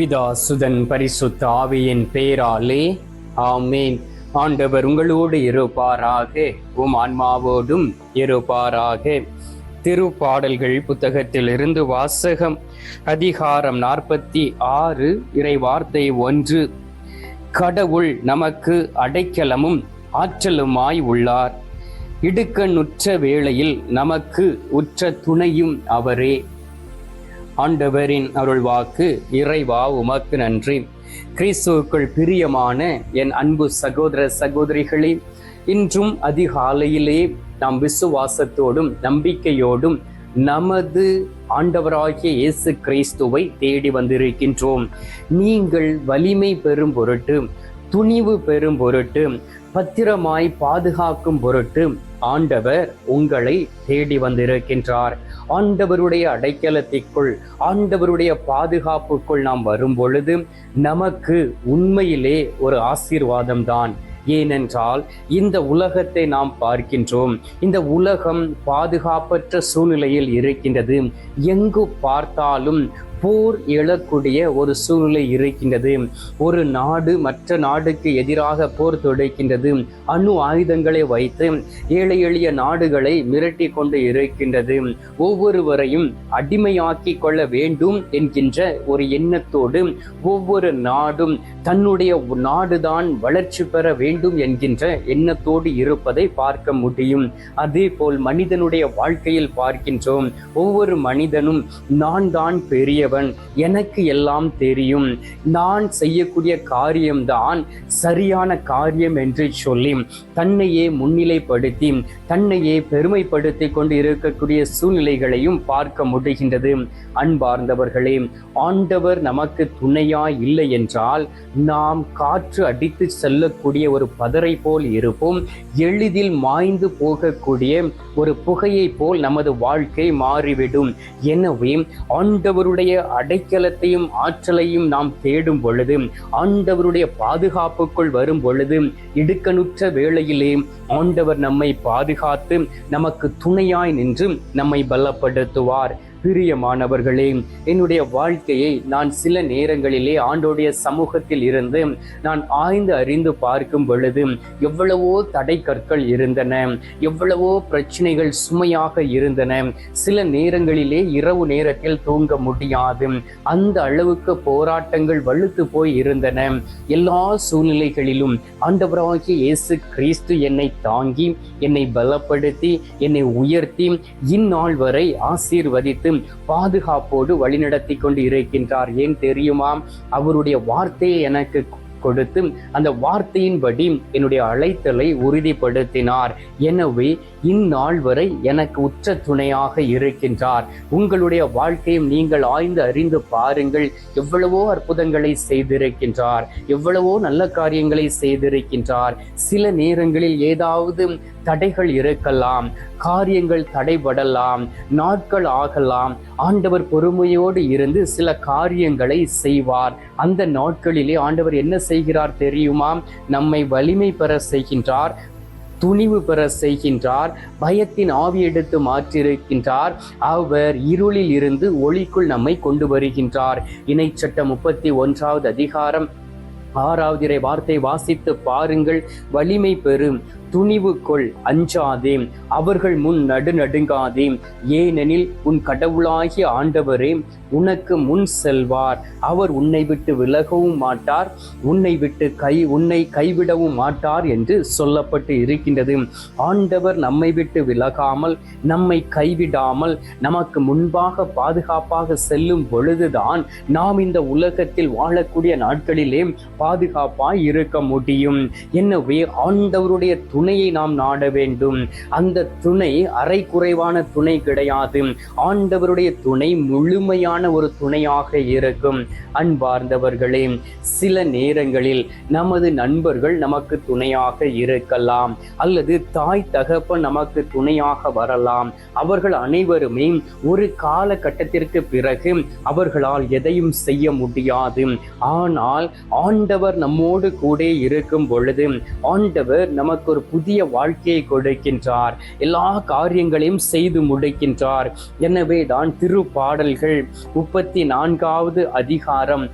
பிதா சுதன் பரிசுத்த ஆவியின் பேராலே. ஆமேன். ஆண்டவர் உங்களோடு இருப்பாராக. உம் ஆன்மாவோடும் இருப்பாராக. திருப்பாடல்கள் புத்தகத்தில் இருந்து வாசகம் அதிகாரம் நாற்பத்தி ஆறு இறை வார்த்தை ஒன்று. கடவுள் நமக்கு அடைக்கலமும் ஆற்றலுமாய் உள்ளார். இடுக்கனுற்ற வேளையில் நமக்கு உற்ற துணையும் அவரே. ஆண்டவரின் அருள்வாக்கு இறைவா உமக்கு நன்றி. கிறிஸ்துவுக்குள் பிரியமான என் அன்பு சகோதர சகோதரிகளே இன்றும் அதிகாலையிலே நாம் விசுவாசத்தோடும் நம்பிக்கையோடும் நமது ஆண்டவராகிய இயேசு கிறிஸ்துவை தேடி வந்திருக்கின்றோம். நீங்கள் வலிமை பெறும் பொருட்டு துணிவு பெறும் பொருட்டு பத்திரமாய் பாதுகாக்கும் பொருட்டு ஆண்டவர் உங்களை தேடி வந்திருக்கின்றார். ஆண்டவருடைய அடைக்கலத்திற்குள் ஆண்டவருடைய பாதுகாப்புக்குள் நாம் வரும் பொழுது நமக்கு உண்மையிலே ஒரு ஆசீர்வாதம் தான் ஏனென்றால் இந்த உலகத்தை நாம் பார்க்கின்றோம். இந்த உலகம் பாதுகாப்பற்ற சூழ்நிலையில் இருக்கின்றது. எங்கு பார்த்தாலும் போர் எழக்கூடிய ஒரு சூழ்நிலை இருக்கின்றது. ஒரு நாடு மற்ற நாடுக்கு எதிராக போர் தொடுக்கின்றது. அணு ஆயுதங்களை வைத்து ஏழை எளிய நாடுகளை மிரட்டி கொண்டு இருக்கின்றது. ஒவ்வொருவரையும் அடிமையாக்கி கொள்ள வேண்டும் என்கின்ற ஒரு எண்ணத்தோடு ஒவ்வொரு நாடும் தன்னுடைய நாடுதான் வளர்ச்சி பெற வேண்டும் என்கின்ற எண்ணத்தோடு இருப்பதை பார்க்க முடியும். அதே போல் மனிதனுடைய வாழ்க்கையில் பார்க்கின்றோம். ஒவ்வொரு மனிதனும் நான் தான் பெரிய பெரியவன் எனக்கு எல்லாம் தெரியும். நான் செய்யக்கூடிய காரியம்தான் சரியான காரியம் என்று சொல்லி தன்னையே முன்னிலைப்படுத்தி தன்னையே பெருமைப்படுத்தி கொண்டு இருக்கக்கூடிய சூழ்நிலைகளையும் பார்க்க முடிகின்றது. அன்பார்ந்தவர்களே ஆண்டவர் நமக்கு துணையா இல்லை என்றால் நாம் காற்று அடித்து செல்லக்கூடிய ஒரு பதரை போல் இருப்போம். எளிதில் மாய்ந்து போகக்கூடிய ஒரு புகையை போல் நமது வாழ்க்கை மாறிவிடும். எனவே ஆண்டவருடைய அடைக்கலத்தையும் ஆற்றலையும் நாம் தேடும் பொழுது ஆண்டவருடைய பாதுகாப்புக்குள் வரும் பொழுது இடுக்கணுற்ற வேளையிலே ஆண்டவர் நம்மை பாதுகாத்து நமக்கு துணையாய் நின்று நம்மை பலப்படுத்துவார். பிரியமானவர்களே என்னுடைய வாழ்க்கையை நான் சில நேரங்களிலே ஆண்டோடைய சமூகத்தில் இருந்து நான் ஆய்ந்து அறிந்து பார்க்கும் பொழுது எவ்வளவோ தடை கற்கள் இருந்தன எவ்வளவோ பிரச்சனைகள் சுமையாக இருந்தன. சில நேரங்களிலே இரவு நேரத்தில் தூங்க முடியாது. அந்த அளவுக்கு போராட்டங்கள் வலுத்து போய் இருந்தன. எல்லா சூழ்நிலைகளிலும் ஆண்டவராகிய இயேசு கிறிஸ்து என்னை தாங்கி என்னை பலப்படுத்தி என்னை உயர்த்தி இந்நாள் வரை ஆசீர்வதித்து பாதுகாப்போடு வழிநடத்தி கொண்டு இருக்கின்றார் ஏன் தெரியுமா அவருடைய வார்த்தையை எனக்கு கொடுத்து அந்த வார்த்தையின்படி என்னுடைய அழைத்தலை உறுதிப்படுத்தினார். எனவே இந்நாள் வரை எனக்கு உற்ற துணையாக இருக்கின்றார். உங்களுடைய வாழ்க்கையும் நீங்கள் ஆய்ந்து அறிந்து பாருங்கள். எவ்வளவோ அற்புதங்களை செய்திருக்கின்றார். எவ்வளவோ நல்ல காரியங்களை செய்திருக்கின்றார். சில நேரங்களில் ஏதாவது தடைகள் இருக்கலாம் காரியங்கள் தடைபடலாம் நாட்கள் ஆகலாம். ஆண்டவர் பொறுமையோடு இருந்து சில காரியங்களை செய்வார். அந்த நாட்களிலே ஆண்டவர் என்ன செய்கிறார் தெரியுமா? நம்மை வலிமை பெற செய்கின்றார் துணிவு பெற செய்கின்றார் பயத்தின் ஆவி எடுத்து மாற்றிருக்கின்றார். அவர் இருளில் இருந்து ஒளிக்குள் நம்மை கொண்டு வருகின்றார். இணைச்சட்டம் முப்பத்தி ஒன்றாவது அதிகாரம் ஆறாவது இறை வார்த்தை வாசித்து பாருங்கள். வலிமை பெறும் துணிவு கொள் அஞ்சாதே அவர்கள் முன் நடுநடுங்காதே ஏனெனில் உன் கடவுளாகிய ஆண்டவரே உனக்கு முன் செல்வார். அவர் உன்னை விட்டு விலகவும் மாட்டார் உன்னை விட்டு கை உன்னை கைவிடவும் மாட்டார் என்று சொல்லப்பட்டு இருக்கின்றது. ஆண்டவர் நம்மை விட்டு விலகாமல் நம்மை கைவிடாமல் நமக்கு முன்பாக பாதுகாப்பாக செல்லும் பொழுதுதான் நாம் இந்த உலகத்தில் வாழக்கூடிய நாட்களிலே பாதுகாப்பாய் இருக்க முடியும். எனவே ஆண்டவருடைய துணையை நாம் நாட வேண்டும். அந்த துணை அரை குறைவான துணை கிடையாது. ஆண்டவருடைய துணை முழுமையான ஒரு துணையாக இருக்கும். அன்பார்ந்தவர்களே சில நேரங்களில் நமது நண்பர்கள் நமக்கு துணையாக இருக்கலாம். அல்லது தாய் தகப்பன் நமக்கு துணையாக வரலாம். அவர்கள் அனைவருமே ஒரு காலகட்டத்திற்கு பிறகு அவர்களால் எதையும் செய்ய முடியாது. ஆனால் ஆண்டவர் நம்மோடு கூட இருக்கும் பொழுது ஆண்டவர் நமக்கு ஒரு புதிய வாழ்க்கையை கொடுக்கின்றார். எல்லா காரியங்களையும் செய்து முடிக்கின்றார். எனவே தான் திருப்பாடல்கள் முப்பத்தி நான்காவது அதிகாரம்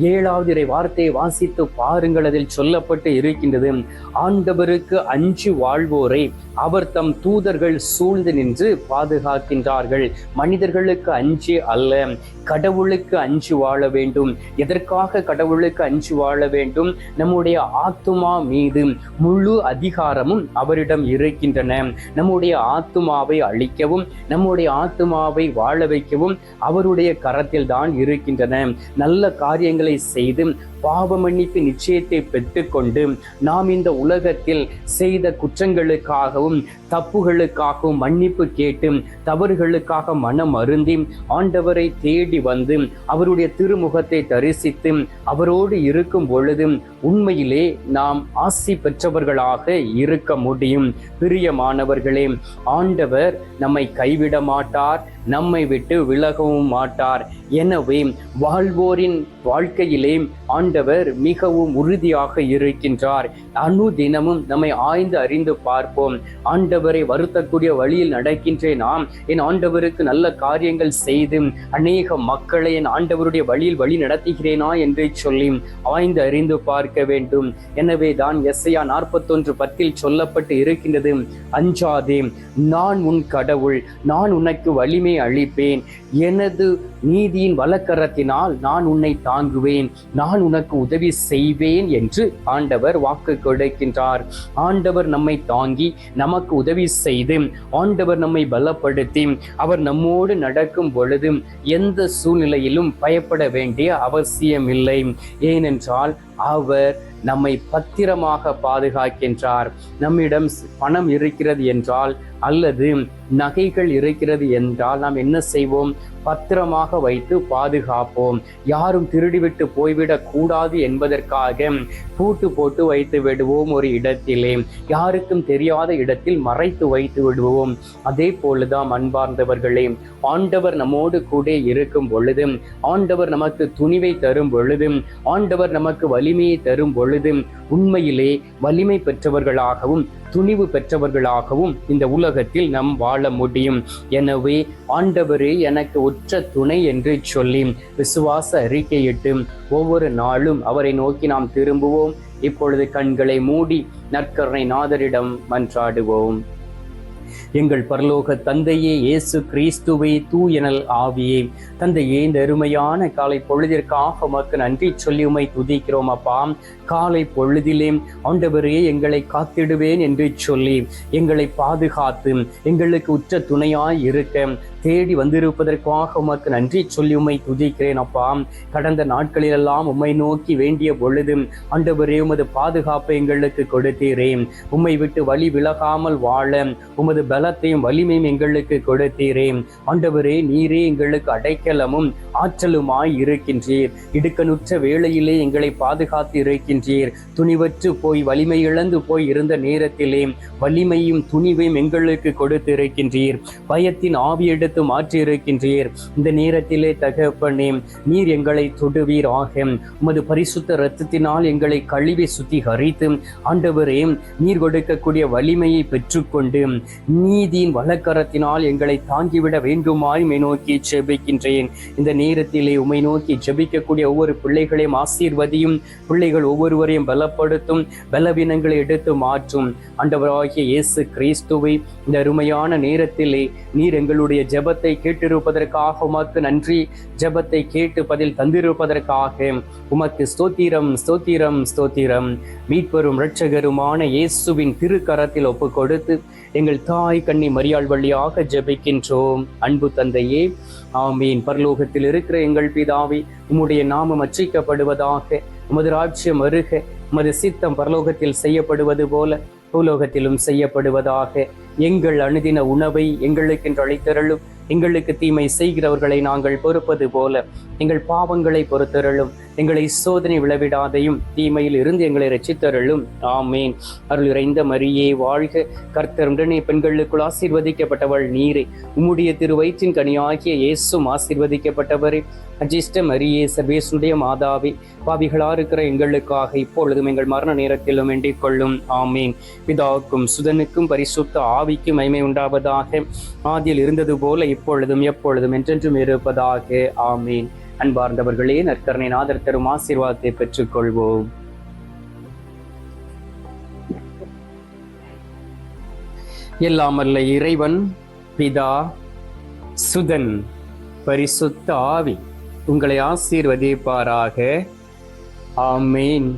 ஏழாவது இறை வார்த்தையை வாசித்து பாருங்கள். அதில் சொல்லப்பட்டு இருக்கின்றது ஆண்டவருக்கு அஞ்சு வாழ்வோரை அவர் தம் தூதர்கள் சூழ்ந்து நின்று பாதுகாக்கின்றார்கள். மனிதர்களுக்கு அஞ்சு அல்ல கடவுளுக்கு அஞ்சு வாழ வேண்டும். எதற்காக கடவுளுக்கு அஞ்சு வாழ வேண்டும்? நம்முடைய ஆத்துமா மீது முழு அதிகாரமும் அவரிடம் இருக்கின்றன. நம்முடைய ஆத்துமாவை அழிக்கவும் நம்முடைய ஆத்துமாவை வாழ வைக்கவும் அவருடைய கரத்தில் தான் இருக்கின்றன. நல்ல காரியங்கள் செய்து பாவ மன்னிப்பு நிச்சயத்தை பெற்றுக்கொண்டு நாம் இந்த உலகத்தில் செய்த குற்றங்களுக்காகவும் தப்புகளுக்காகவும் மன்னிப்பு கேட்டு தவறுகளுக்காக மனம் அருந்தி ஆண்டவரை தேடி வந்து அவருடைய திருமுகத்தை தரிசித்து அவரோடு இருக்கும் பொழுது உண்மையிலே நாம் ஆசி பெற்றவர்களாக இருக்க முடியும். பிரியமானவர்களே ஆண்டவர் நம்மை கைவிட மாட்டார் நம்மை விட்டு விலகவும் மாட்டார். எனவே வாழ்வோரின் வாழ்க்கையிலே ஆண்டவர் மிகவும் உறுதியாக இருக்கின்றார். அணு தினமும் நம்மை ஆய்ந்து அறிந்து பார்ப்போம். ஆண்டவரை வருத்தக்கூடிய வழியில் நடக்கின்றேன் நாம் என் ஆண்டவருக்கு நல்ல காரியங்கள் செய்து அநேக மக்களை என் ஆண்டவருடைய வழியில் வழி நடத்துகிறேனா என்று சொல்லி ஆய்ந்து அறிந்து பார்க்க வேண்டும். எனவே தான் எஸ்ஐயா நாற்பத்தொன்று பத்தில் சொல்லப்பட்டு இருக்கின்றது. அஞ்சாதே நான் உன் கடவுள் நான் உனக்கு வலிமை அழிப்பேன். எனது நீதியின் வழக்கரத்தினால் நான் உன்னை தாங்குவேன். நான் உனக்கு உதவி செய்வேன் என்று ஆண்டவர் வாக்கு கொடுக்கின்றார். ஆண்டவர் நம்மை தாங்கி நமக்கு உதவி செய்து ஆண்டவர் நம்மை பலப்படுத்தி அவர் நம்மோடு நடக்கும் பொழுது எந்த சூழ்நிலையிலும் பயப்பட வேண்டிய அவசியமில்லை. ஏனென்றால் அவர் நம்மை பத்திரமாக பாதுகாக்கின்றார். நம்மிடம் பணம் இருக்கிறது என்றால் அல்லது நகைகள் இருக்கிறது என்றால் நாம் என்ன செய்வோம்? பத்திரமாக வைத்து பாதுகாப்போம். யாரும் திருடிவிட்டு போய்விடக் கூடாது என்பதற்காக பூட்டு போட்டு வைத்து விடுவோம் ஒரு இடத்திலே. யாருக்கும் தெரியாத இடத்தில் மறைத்து வைத்து விடுவோம். அதே போலதான் அன்பார்ந்தவர்களே ஆண்டவர் நம்மோடு கூட இருக்கும் பொழுது ஆண்டவர் நமக்கு துணிவை தரும் பொழுது ஆண்டவர் நமக்கு வலிமையை தரும் பொழுது உண்மையிலே வலிமை பெற்றவர்களாகவும் துணிவு பெற்றவர்களாகவும் இந்த உலகத்தில் நாம் வாழ முடியும். எனவே ஆண்டவரே எனக்கு உற்ற துணை என்று சொல்லி விசுவாச அறிக்கையிட்டு ஒவ்வொரு நாளும் அவரை நோக்கி நாம் திரும்புவோம். இப்பொழுது கண்களை மூடி நற்கருணை நாதரிடம் மன்றாடுவோம். எங்கள் பரலோக தந்தையே இயேசு கிறிஸ்துவை தூயனல் ஆவியே தந்தையே இந்த அருமையான காலை பொழுதிற்காக உமக்கு நன்றி சொல்லி உமை துதிக்கிறோம் அப்பா. காலை பொழுதிலே ஆண்டவரே எங்களை காத்திடுவேன் என்று சொல்லி எங்களை பாதுகாத்து எங்களுக்கு உற்ற துணையாய் இருக்க தேடி வந்திருப்பதற்காக உமக்கு நன்றி சொல்லி உம்மை துதிக்கிறேன் அப்பா. கடந்த நாட்களிலெல்லாம் உம்மை நோக்கி வேண்டிய பொழுது ஆண்டவரே உமது பாதுகாப்பை எங்களுக்கு கொடுத்தீரேன் உம்மை விட்டு வழி விலகாமல் வாழ உமது பலத்தையும் வலிமையும் எங்களுக்கு கொடுத்தீரேன் ஆண்டவரே நீரே எங்களுக்கு அடைக்கலமும் ஆற்றலுமாய் இருக்கின்றீர். இடுக்கனுற்ற வேளையிலே எங்களை பாதுகாத்து இருக்கின்றீர். துணிவற்று போய் வலிமை இழந்து போய் இருந்த நேரத்திலே வலிமையும் துணிவையும் எங்களுக்கு கொடுத்து இருக்கின்றீர் பயத்தின் ஆவி எடுத்து எடுத்து மாற்றியிருக்கின்றீர் இந்த நேரத்திலே தகப்பனே நீர் எங்களை தொடுவீர் ஆக உமது பரிசுத்த இரத்தத்தினால் எங்களை கழுவி சுத்திகரித்து ஆண்டவரே நீர் கொடுக்கக்கூடிய வலிமையை பெற்றுக்கொண்டு நீதியின் வழக்கரத்தினால் எங்களை தாங்கிவிட வேண்டுமாய் உம்மை நோக்கி ஜெபிக்கின்றேன். இந்த நேரத்திலே உமை நோக்கி ஜெபிக்கக்கூடிய ஒவ்வொரு பிள்ளைகளையும் ஆசீர்வதியும் பிள்ளைகள் ஒவ்வொருவரையும் பலப்படுத்தும் பலவீனங்களை எடுத்து மாற்றும். ஆண்டவராகிய இயேசு கிறிஸ்துவை இந்த அருமையான நேரத்திலே நீர் எங்களுடைய ஜெப ஜெபத்தை கேட்டிருப்பதற்காக உமக்கு நன்றி. ஜெபத்தை கேட்டு பதில் தந்திருப்பதற்காக உமக்கு ஸ்தோத்திரம் ஸ்தோத்திரம் ஸ்தோத்திரம். மீட்பெரும் இரட்சகருமான இயேசுவின் திருக்கரத்தில் ஒப்பு கொடுத்து எங்கள் தாய் கண்ணி மரியாள் வழியாக ஜெபிக்கின்றோம். அன்பு தந்தையே ஆமீன். பரலோகத்தில் இருக்கிற எங்கள் பிதாவே உம்முடைய நாமம் அச்சிக்கப்படுவதாக உமது ராஜ்யம் அருக உமது சித்தம் பரலோகத்தில் செய்யப்படுவது போல பூலோகத்திலும் செய்யப்படுவதாக. எங்கள் அணுதின உணவை எங்களுக்கென்று அளித்தருளும் எங்களுக்கு தீமை செய்கிறவர்களை நாங்கள் பொறுப்பது போல. எங்கள் பாவங்களை பொறுத்தருளும். எங்களை சோதனை விளைவிடாதையும் தீமையில் இருந்து எங்களை ரட்சித்தருளும் ஆமேன். அருள் இறைந்த மரியே வாழ்க. கர்த்தருடனே பெண்களுக்குள் ஆசீர்வதிக்கப்பட்டவள் நீரே. உம்முடைய திருவயிற்றின் கனியாகிய இயேசும் ஆசீர்வதிக்கப்பட்டவரே. அஜிஷ்ட மரியே சர்வேசுடைய மாதாவே. பாவிகளா இருக்கிற எங்களுக்காக இப்பொழுதும் எங்கள் மரண நேரத்திலும் வேண்டிக் கொள்ளும் ஆமேன். பிதாவுக்கும் சுதனுக்கும் பரிசுத்த ஆவிக்கும் மைமை உண்டாவதாக. ஆதியில் இருந்தது போல இப்பொழுதும் எப்பொழுதும் என்றென்றும் இருப்பதாக. ஆமீன். அன்பார்ந்தவர்களே நற்கரணை நாதர் தரும் ஆசீர்வாதத்தை பெற்றுக்கொள்வோம். எல்லாமல்ல இறைவன் பிதா சுதன் பரிசுத்த ஆவி உங்களை ஆசீர்வதிப்பாராக. ஆமேன்.